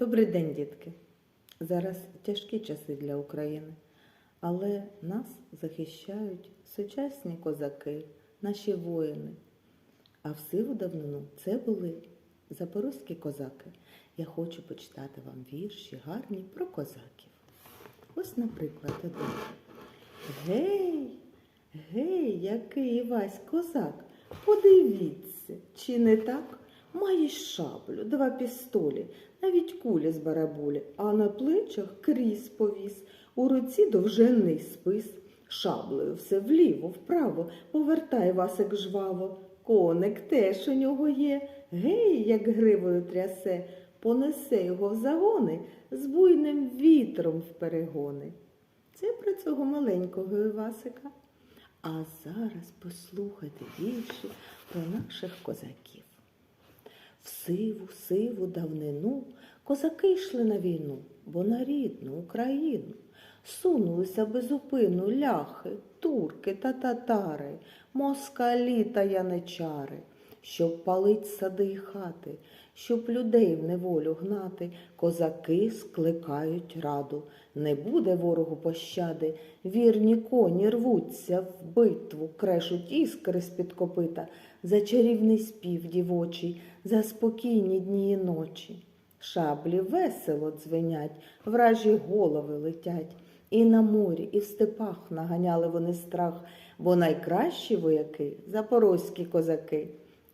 Добрий день, дітки! Зараз тяжкі часи для України, але нас захищають сучасні козаки, наші воїни. А в сиву давнину це були запорозькі козаки. Я хочу почитати вам вірші гарні про козаків. Ось, наприклад, один. Гей, гей, який Івась козак, подивіться, чи не так? Маєш шаблю, два пістолі, навіть кулі з барабулі, а на плечах крізь повіс, у руці довженний спис. Шаблею все вліво, вправо, повертай Васик жваво. Коник теж у нього є, гей, як гривою трясе, понесе його в загони з буйним вітром в перегони. Це про цього маленького Івасика. А зараз послухайте вірші про наших козаків. Сиву, сиву давнину. Козаки йшли на війну, бо на рідну Україну. Сунулися безупину ляхи, турки та татари, москалі та яничари, щоб палить сади й хати, щоб людей в неволю гнати, козаки скликають раду. Не буде ворогу пощади, вірні коні рвуться в битву, крешуть іскри з-під копита, за чарівний спів дівочий, за спокійні дні і ночі. Шаблі весело дзвенять, вражі голови летять. І на морі, і в степах наганяли вони страх, бо найкращі вояки запорозькі козаки.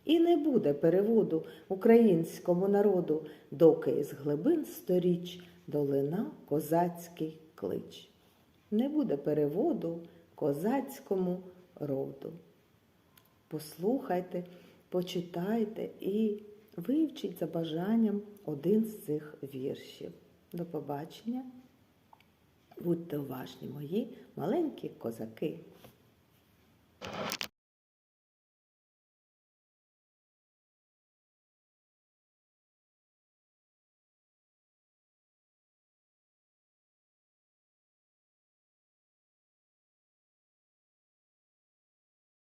І не буде переводу українському народу, доки із глибин сторіч долина козацький клич. Не буде переводу козацькому роду. Послухайте, почитайте і вивчіть за бажанням один з цих віршів. До побачення! Будьте уважні, мої маленькі козаки.